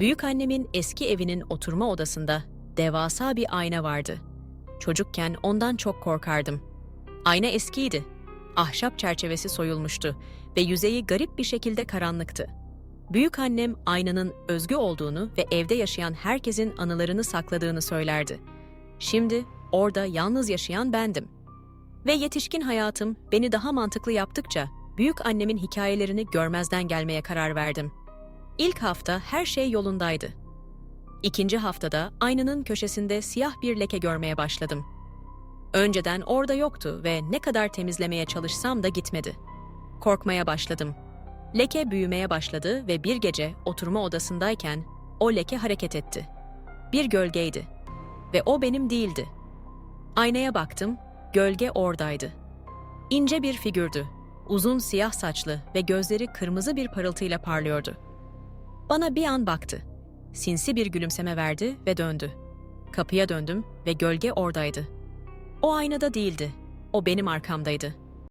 Büyük annemin eski evinin oturma odasında devasa bir ayna vardı. Çocukken ondan çok korkardım. Ayna eskiydi. Ahşap çerçevesi soyulmuştu ve yüzeyi garip bir şekilde karanlıktı. Büyük annem aynanın özgü olduğunu ve evde yaşayan herkesin anılarını sakladığını söylerdi. Şimdi orada yalnız yaşayan bendim. Ve yetişkin hayatım beni daha mantıklı yaptıkça büyük annemin hikayelerini görmezden gelmeye karar verdim. İlk hafta her şey yolundaydı. İkinci haftada aynanın köşesinde siyah bir leke görmeye başladım. Önceden orada yoktu ve ne kadar temizlemeye çalışsam da gitmedi. Korkmaya başladım. Leke büyümeye başladı ve bir gece oturma odasındayken o leke hareket etti. Bir gölgeydi ve o benim değildi. Aynaya baktım, gölge oradaydı. İnce bir figürdü. Uzun siyah saçlı ve gözleri kırmızı bir parıltıyla parlıyordu. Bana bir an baktı. Sinsi bir gülümseme verdi ve döndü. Kapıya döndüm ve gölge oradaydı. O aynada değildi. O benim arkamdaydı.